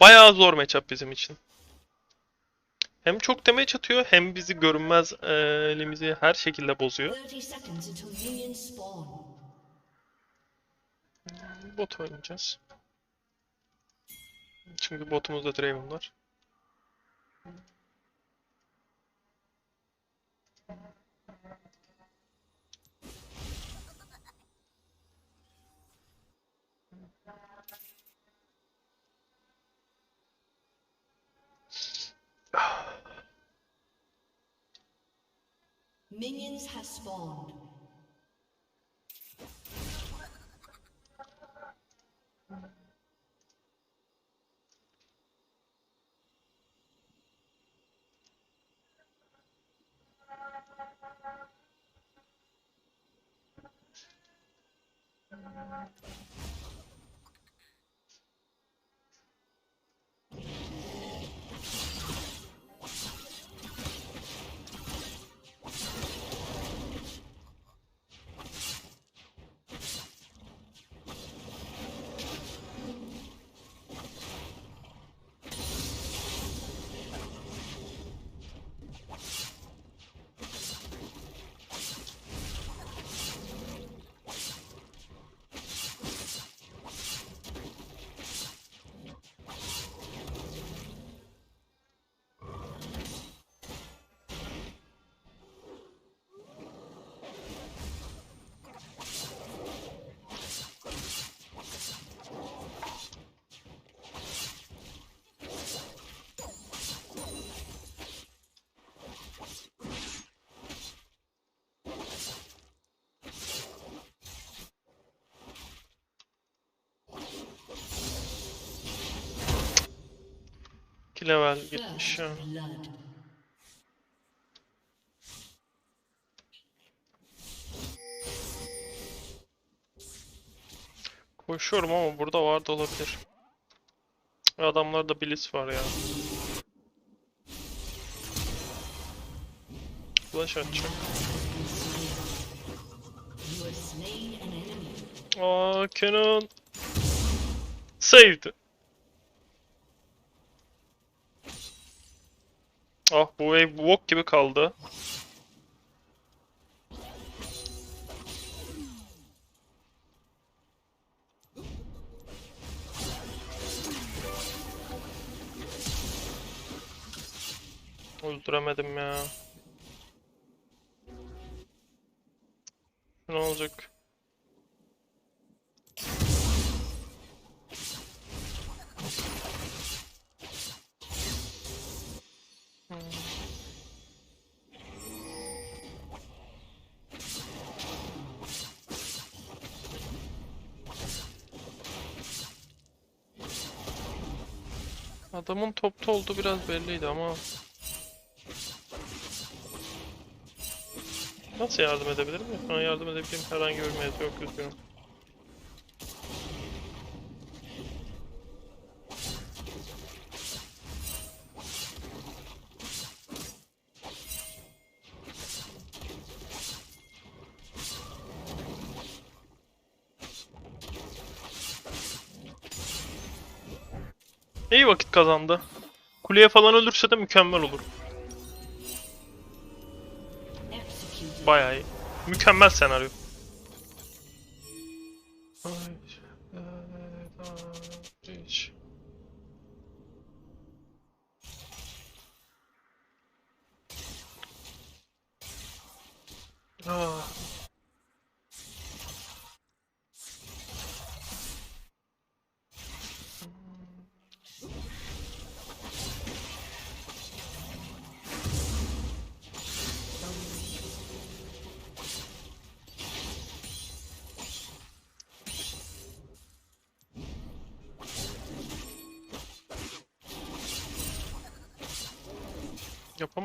Bayağı zor matchup bizim için. Hem çok damage atıyor hem bizi görünmez e, elimizi her şekilde bozuyor. 30 seconds until minions spawn. Bot oynayacağız. Çünkü botumuzda Draven var. Minions have spawned. İki level gitmiş ya. Koşuyorum ama burada var da olabilir. Adamlarda Blitz var ya. Flash atacak. You have slain an enemy. Aa Kenan. Saved. Ah bu wave bok gibi kaldı. Öldüremedim ya. Ne olacak? Adamın topta olduğu biraz belliydi ama Nasıl yardım edebilirim? Sana yardım edebileceğim herhangi bir mevzu yok üzgünüm. İyi vakit kazandı. Kuleye falan ölürse de mükemmel olur. Bayağı iyi. Mükemmel senaryo. Ah.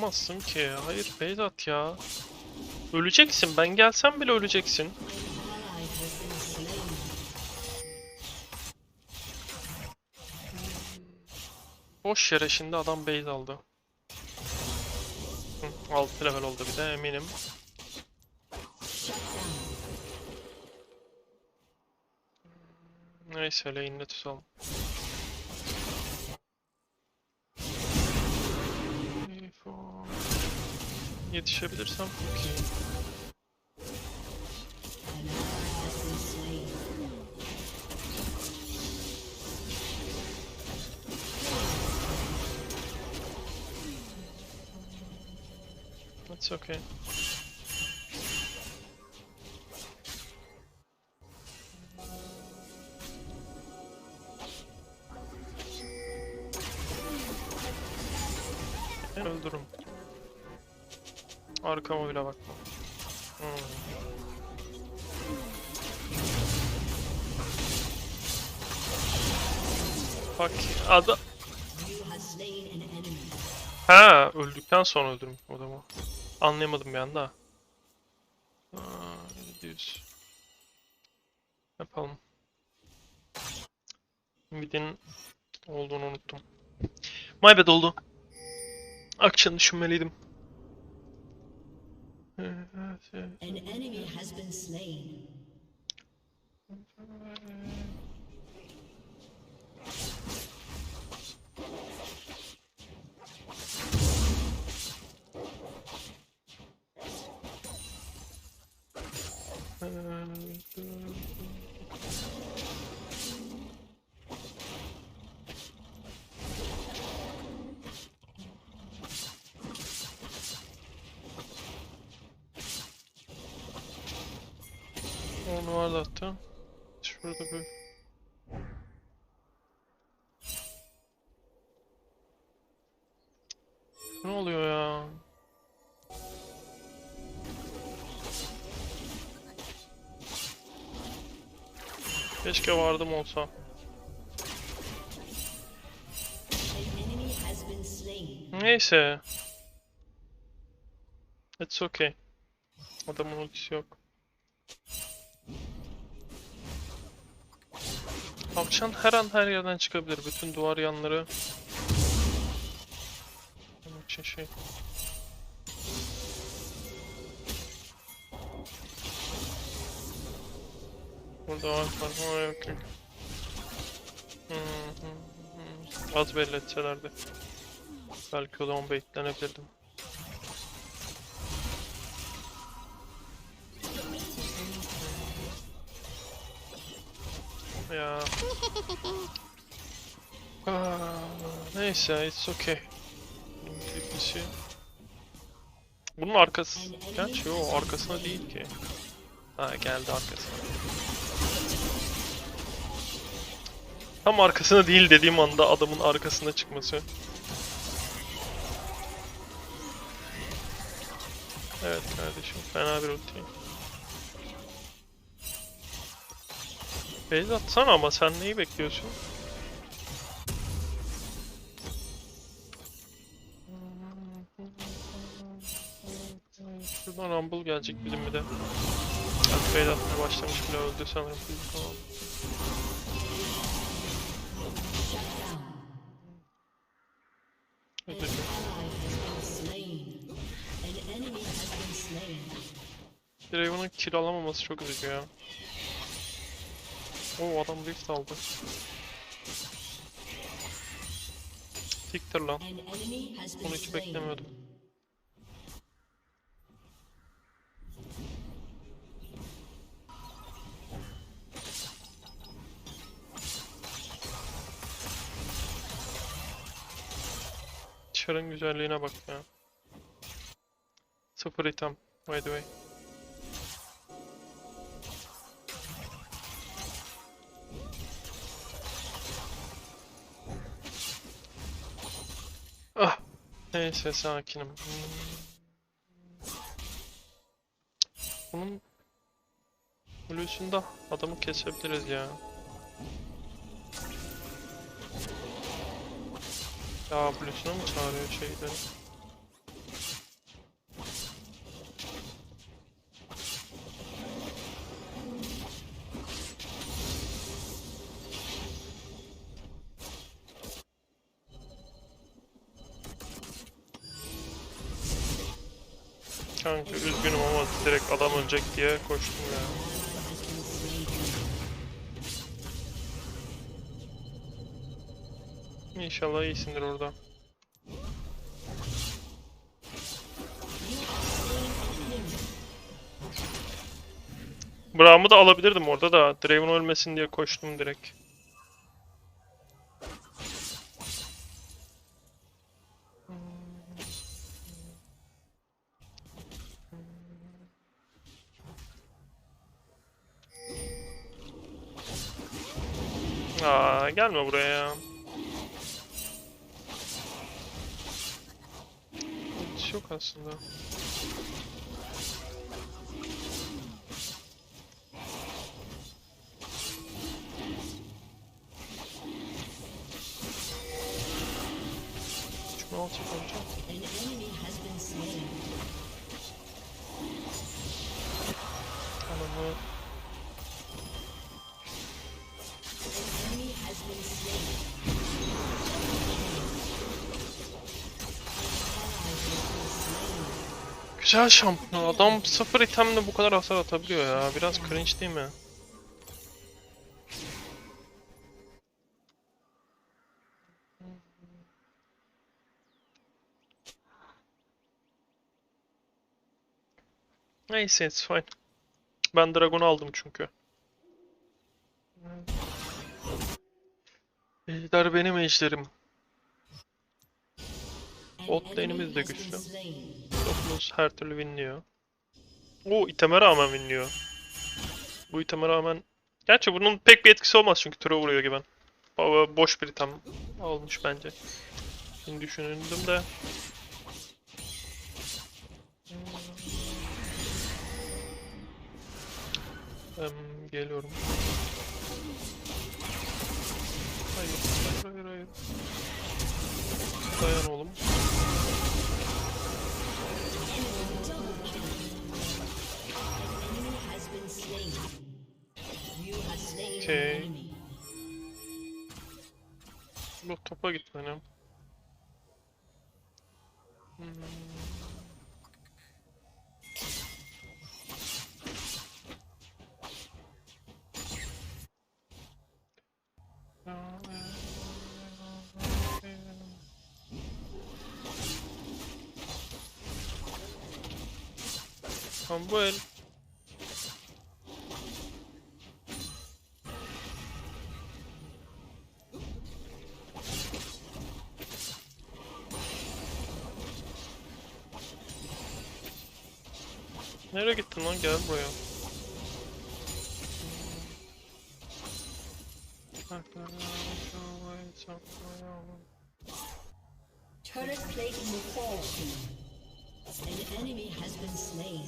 Yapamazsın ki. Hayır base at ya. Öleceksin. Ben gelsem bile öleceksin. Boş yere şimdi adam base aldı. Hı, 6 level oldu bir de eminim. Neyse lane'de tutalım. Yetişebilirsem çok iyi. That's okay. Arkama bile bakma. Hmm. Bak ada You have slain an enemy. Ha öldükten sonra öldürüm adamı. Anlayamadım bir anda. Ne diyorsun? Yapalım. Mid'in olduğunu unuttum. My bad oldu. Action düşünmeliydim. An enemy has been slain. Onu vardı hatta. Şurada bir... Ne oluyor ya? Keşke vardım olsa. Neyse. It's okay. Adamın ultisi yok. Tavşan her an her yerden çıkabilir. Bütün duvar yanları. Onun için şey. Burada var var. Oraya yok yok. Hmm, hmm, hmm. Az belli etselerdi. Belki o zaman baitlenebilirdim. Ya. Ah, neyse, it's okay. Gitmesi. Bunun arkası... Gerçi o arkasına değil ki. Ha geldi arkasına. Tam arkasına değil dediğim anda adamın arkasına çıkması. Evet kardeşim fena bir ulti. Beyz atsana ama sen neyi bekliyorsun? Şuradan Rumble gelecek bizim bir de. Beyz atmaya başlamış bile öldü sanırım. Tamam. Draven'ın kill alamaması çok üzücü ya. Oo adam rift aldı. Siktir lan. Bunu hiç beklemiyordum. Çarın güzelliğine bak ya. Sıfır item, by the way. Neyse sakinim. Hmm. Bunun Blue'sunda adamı kesebiliriz ya. Ya Blue'suna mı çağırıyor şeyleri? dönecek diye koştum ya. İnşallah iyisindir orada. Braum'u da alabilirdim orada da. Draven ölmesin diye koştum direkt. Aa, gelme buraya ya. Hiç yok aslında. Şunu al çek önce. Güzel şampiyon. Adam sıfır itemle bu kadar hasar atabiliyor ya. Biraz cringe değil mi? Neyse it's fine. Ben Dragon'u aldım çünkü. Ejder benim ejderim. Bot lane'imiz de güçlü. Topumuz her türlü winliyor. O iteme rağmen winliyor. Bu iteme rağmen... Gerçi bunun pek bir etkisi olmaz çünkü tura vuruyor gibi. Bo- Boş bir item olmuş bence. Şimdi düşünüldüm de. Em, geliyorum. Hayır, hayır, hayır, hayır. Dayan oğlum. You have slain Okay. an enemy. Bu topa gitmenim. Hmm. Tamam bu el Nereye buraya. Turret plating will fall soon. An enemy has been slain.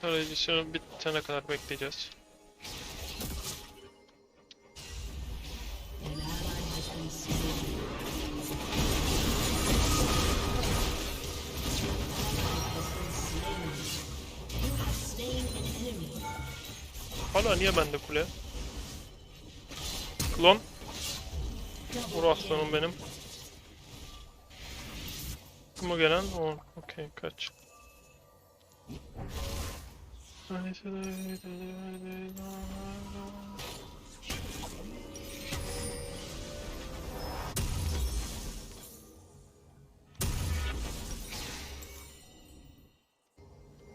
Tarayıcısı bitene kadar bekleyeceğiz. Niye bende kule? Klon. Vur aslanım benim. O gelen? O. Okey kaç.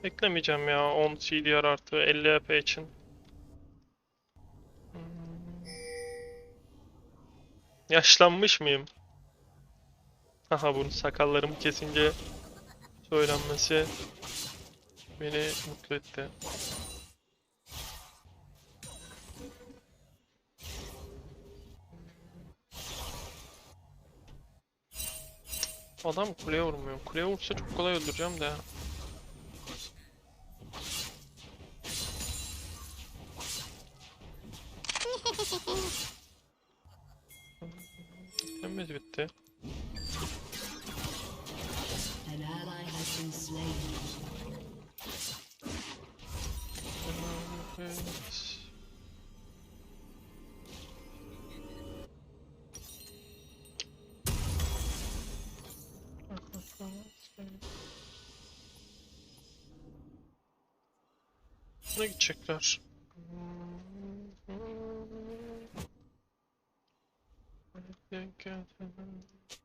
Beklemeyeceğim ya 10 CDR artı 50 EP için. Yaşlanmış mıyım? Haha bunu sakallarımı kesince söylenmesi beni mutlu etti. Adam kuleye vurmuyor. Kuleye vursa çok kolay öldüreceğim de. Thank get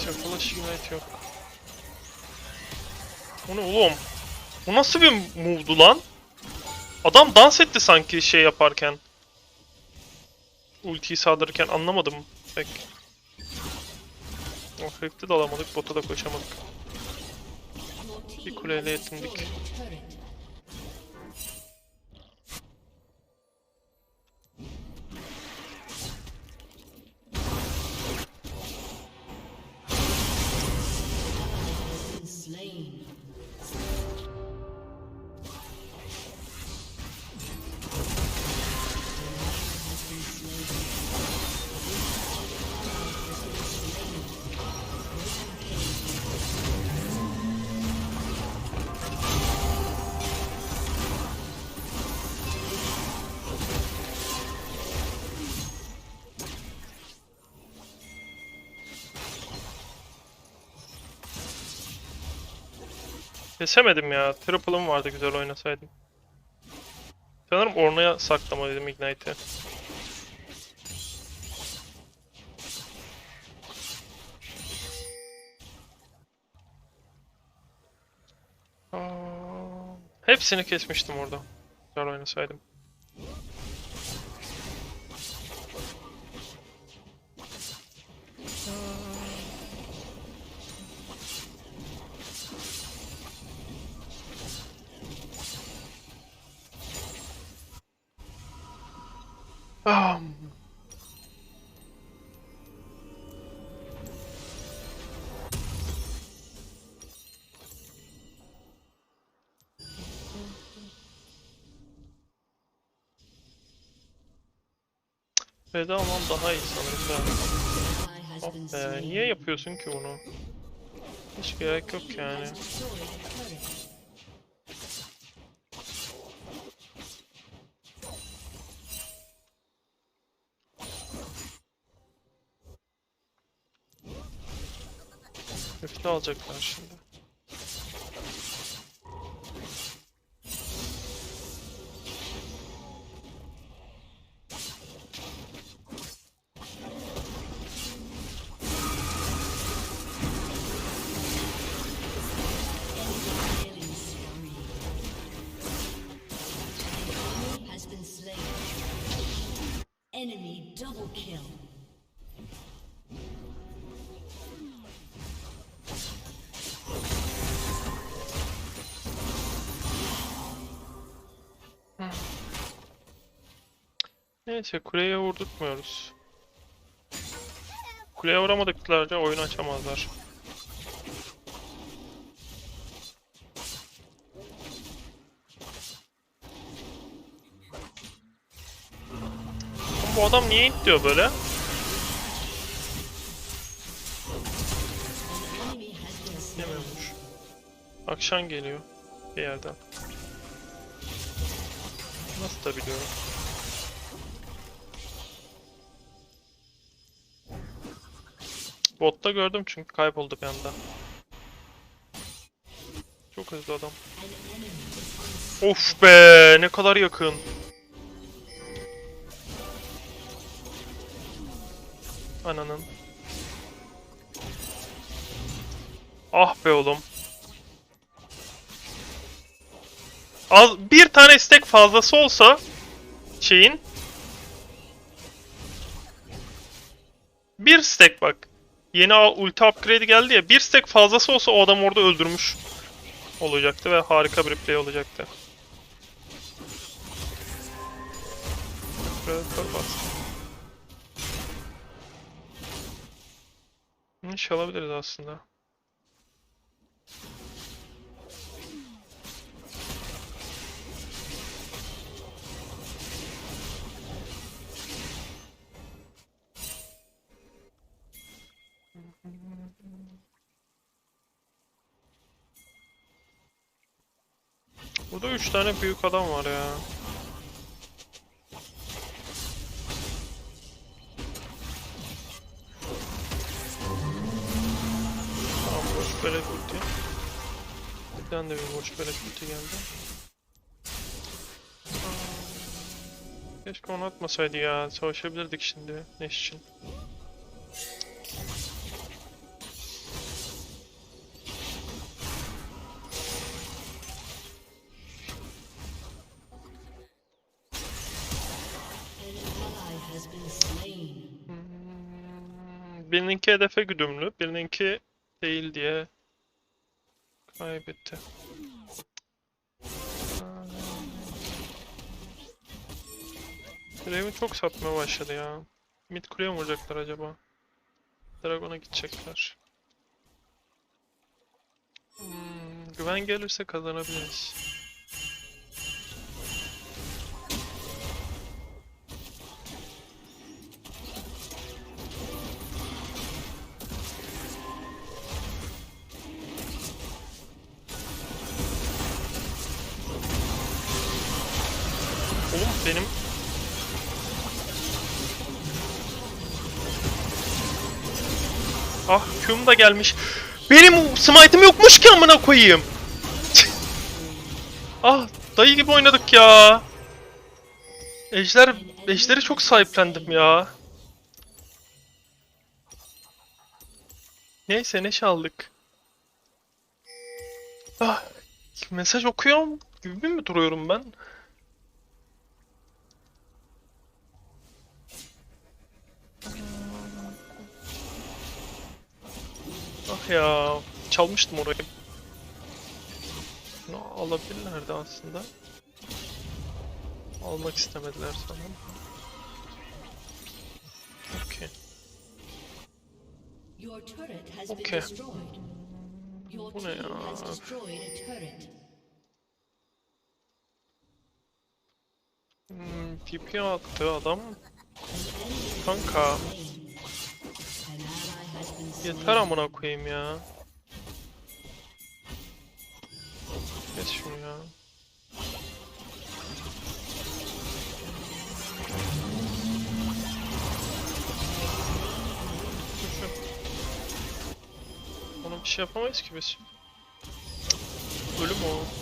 Neyse flash ignite yok. O ne oğlum? Bu nasıl bir move'du lan? Adam dans etti sanki şey yaparken. Ultiyi saldırırken anlamadım pek. Oh herifte de alamadık, bota da koşamadık. Bir kuleyle yetindik. Kesemedim ya. Triple'ım vardı güzel oynasaydım. Sanırım Ornna'ya saklamalıydım Ignite'i. Hepsini kesmiştim orada. Güzel oynasaydım. Veda almam daha iyi sanırım Oh been be, niye yapıyorsun ki bunu? Hiç gerek yok yani. Öfke alacaklar şimdi. Neyse kuleye vurdurtmuyoruz. Kuleye vuramadıklarca oyunu açamazlar. Bu adam niye int diyor böyle? Akşam geliyor bir yerden. Nasıl da biliyorum. Botta gördüm çünkü kayboldu bir anda. Çok hızlı adam. Of be ne kadar yakın. Ananın. Ah be oğlum. Az bir tane stack fazlası olsa şeyin bir stack bak. Yeni ulti upgrade geldi ya. Bir stack fazlası olsa o adam orada öldürmüş olacaktı ve harika bir play olacaktı. Biraz daha bastım. İş alabiliriz aslında. Burada 3 tane büyük adam var ya. Tamam boş beleş ulti. Bir de bir boş beleş ulti geldi. Keşke onu atmasaydı ya. Savaşabilirdik şimdi Neş için. Birininki hedefe güdümlü, birininki değil diye kaybetti. Draven çok satmaya başladı ya. Mid kuleye mi vuracaklar acaba? Dragon'a gidecekler. Hmm, güven gelirse kazanabiliriz. Ah Q'm da gelmiş. Benim smite'ım yokmuş ki amına koyayım. ah dayı gibi oynadık ya. Ejder, ejderi çok sahiplendim ya. Neyse ne çaldık. Ah, mesaj okuyorum gibi mi duruyorum ben? Ya, çalmıştım orayı. Bunu alabilirlerdi aslında. Almak istemediler sanırım. Okey. Your Bu ne ya? Hmm, TP attı adam. Kanka, An ally has been slain. Yeter amına koyayım ya. Geç şunu ya. Ona bir şey yapamayız ki biz. Ölüm o.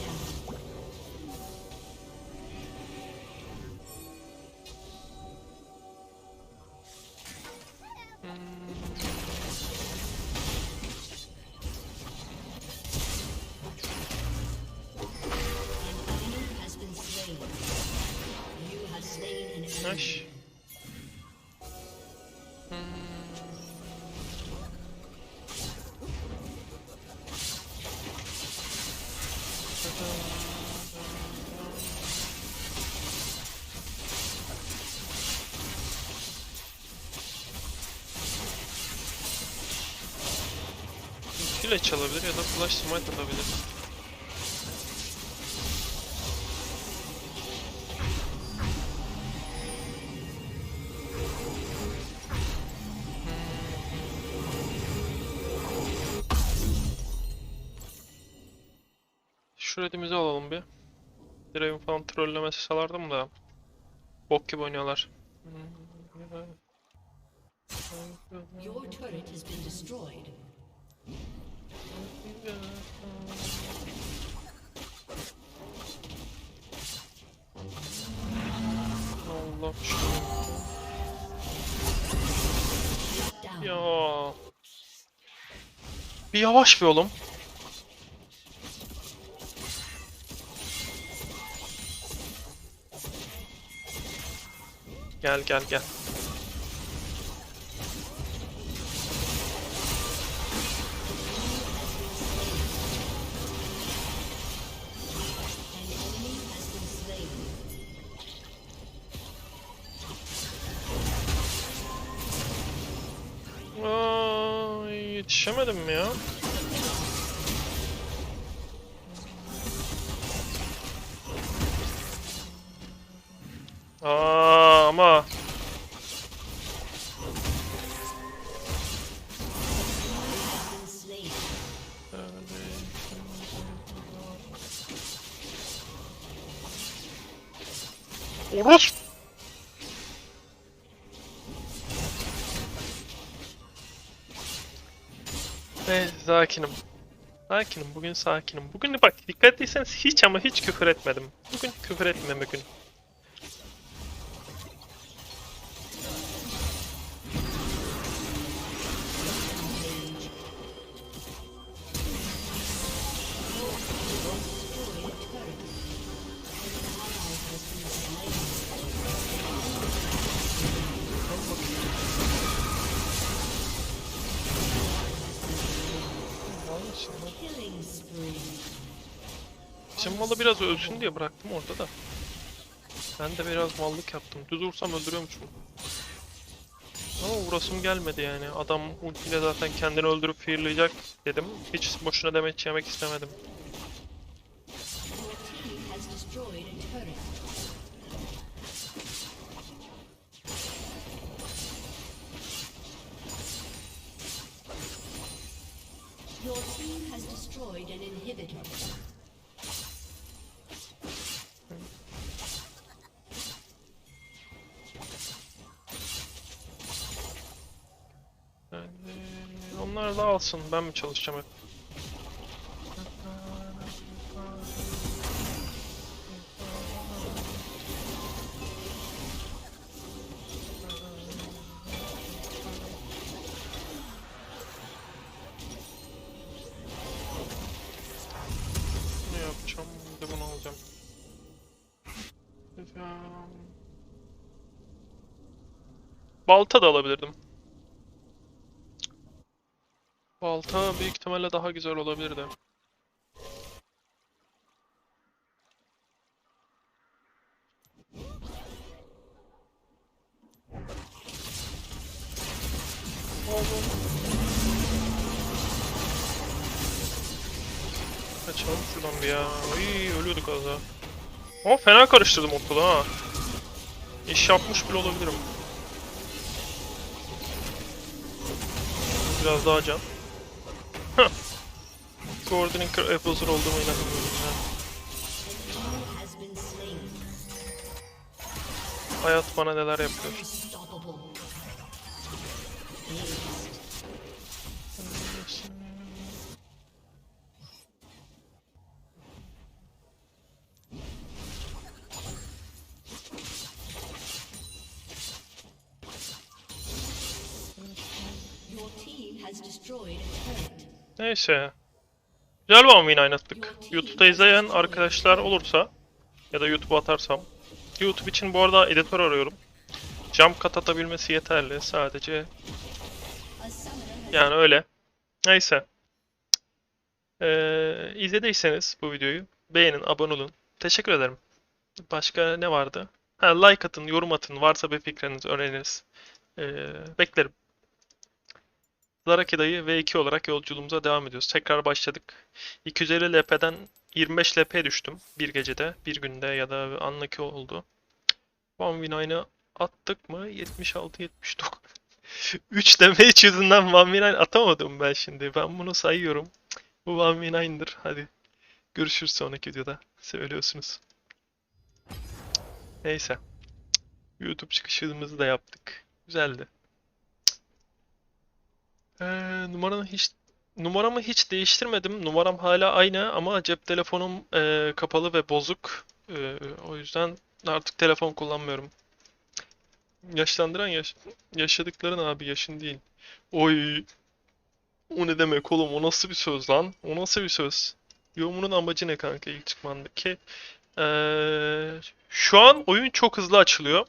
Kile çalabilir ya da flash smite atabilir. Şu alalım bir. Draven falan trollemesi salardım da. Bok gibi oynuyorlar. Your turret has been destroyed. Allah ya. Bir yavaş bir oğlum. Gel gel gel. Yetişemedim mi ya? Aa, ama. Orospu. Evet, sakinim. Sakinim, bugün sakinim. Bugün bak dikkat ettiyseniz hiç ama hiç küfür etmedim. Bugün küfür etmeme gün. Diye bıraktım orada da. Ben de biraz mallık yaptım. Düz vursam öldürüyormuşum. Ama uğrasım gelmedi yani. Adam ultiyle zaten kendini öldürüp fearlayacak dedim. Hiç boşuna demeç yemek istemedim. Onlar da alsın. Ben mi çalışacağım hep? Balta da alabilirdim. Balta büyük ihtimalle daha güzel olabilirdi. Kaçalım şuradan bir ya. Ay ölüyorduk az daha. Ama fena karıştırdım ortalığı ha. İş yapmış bile olabilirim. Biraz daha can. Kır Apple's'ın olduğuma inanmıyorum ya. Hayat bana neler yapıyor. Your team has destroyed a turret. Neyse. Güzel bir win oynattık. YouTube'da izleyen arkadaşlar olursa ya da YouTube'a atarsam. YouTube için bu arada editör arıyorum. Jump cut atabilmesi yeterli. Sadece yani öyle. Neyse. Ee, izlediyseniz bu videoyu beğenin, abone olun. Teşekkür ederim. Başka ne vardı? Ha, like atın, yorum atın. Varsa bir fikriniz, öneriniz. Ee, beklerim. Zaraki dayı V2 olarak yolculuğumuza devam ediyoruz. Tekrar başladık. 250 LP'den 25 LP düştüm. Bir gecede, bir günde ya da anlaki oldu. One win aynı attık mı? 76 79. 3 damage yüzünden aynı atamadım ben şimdi. Ben bunu sayıyorum. Bu aynıdır. Hadi. Görüşürüz sonraki videoda. Söylüyorsunuz. Neyse. YouTube çıkışımızı da yaptık. Güzeldi. Ee, numaramı hiç numaramı hiç değiştirmedim. Numaram hala aynı ama cep telefonum e, kapalı ve bozuk. E, o yüzden artık telefon kullanmıyorum. Yaşlandıran yaş yaşadıkların abi yaşın değil. Oy. O ne demek oğlum? O nasıl bir söz lan? O nasıl bir söz? Yorumunun amacı ne kanka ilk çıkmandaki? Ee, şu an oyun çok hızlı açılıyor.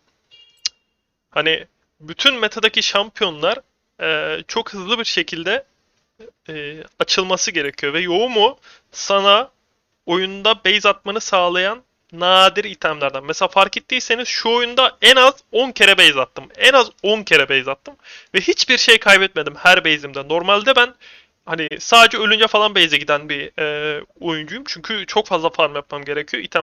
Hani bütün metadaki şampiyonlar e, çok hızlı bir şekilde e, açılması gerekiyor ve Yoğumu sana oyunda base atmanı sağlayan nadir itemlerden. Mesela fark ettiyseniz şu oyunda en az 10 kere base attım. En az 10 kere base attım ve hiçbir şey kaybetmedim her base'imde. Normalde ben hani sadece ölünce falan base'e giden bir e, oyuncuyum. Çünkü çok fazla farm yapmam gerekiyor. item